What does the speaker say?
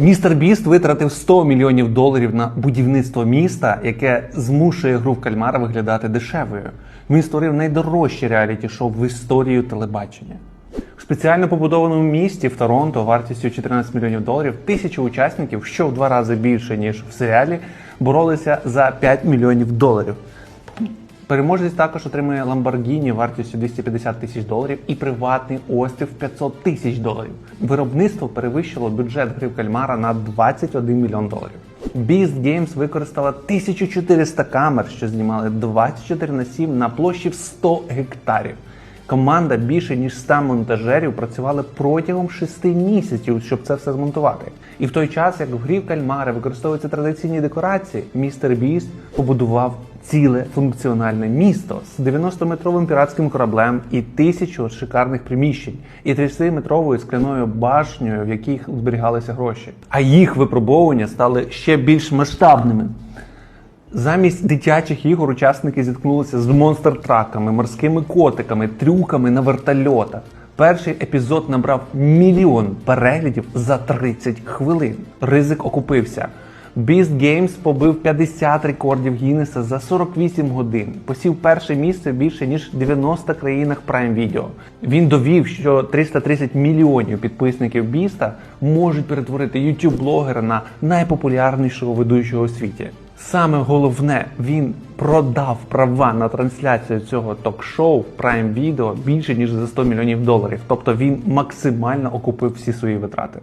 Містер Біст витратив 100 мільйонів доларів на будівництво міста, яке змушує гру в кальмара виглядати дешевою. Він створив найдорожче реаліті-шоу в історії телебачення. В спеціально побудованому місті в Торонто вартістю 14 мільйонів доларів тисячі учасників, що в два рази більше ніж в серіалі, боролися за 5 мільйонів доларів. Переможець також отримує Lamborghini вартістю 250 тисяч доларів і приватний острів 500 тисяч доларів. Виробництво перевищило бюджет гри кальмара на 21 мільйон доларів. Beast Games використала 1400 камер, що знімали 24 на 7 на площі в 100 гектарів. Команда більше ніж 100 монтажерів працювали протягом 6 місяців, щоб це все змонтувати. І в той час, як в грі кальмари використовуються традиційні декорації, містер Біст побудував ціле функціональне місто з 90-метровим піратським кораблем і тисячу шикарних приміщень, і 30-метровою скляною башнею, в яких зберігалися гроші. А їх випробовування стали ще більш масштабними. Замість дитячих ігор учасники зіткнулися з монстр-траками, морськими котиками, трюками на вертольотах. Перший епізод набрав мільйон переглядів за 30 хвилин. Ризик окупився. Beast Games побив 50 рекордів Гіннеса за 48 годин. Посів перше місце в більше ніж 90 країнах Prime Video. Він довів, що 330 мільйонів підписників Біста можуть перетворити YouTube-блогера на найпопулярнішого ведучого у світі. Саме головне, він продав права на трансляцію цього ток-шоу Prime Video більше ніж за 100 мільйонів доларів. Тобто він максимально окупив всі свої витрати.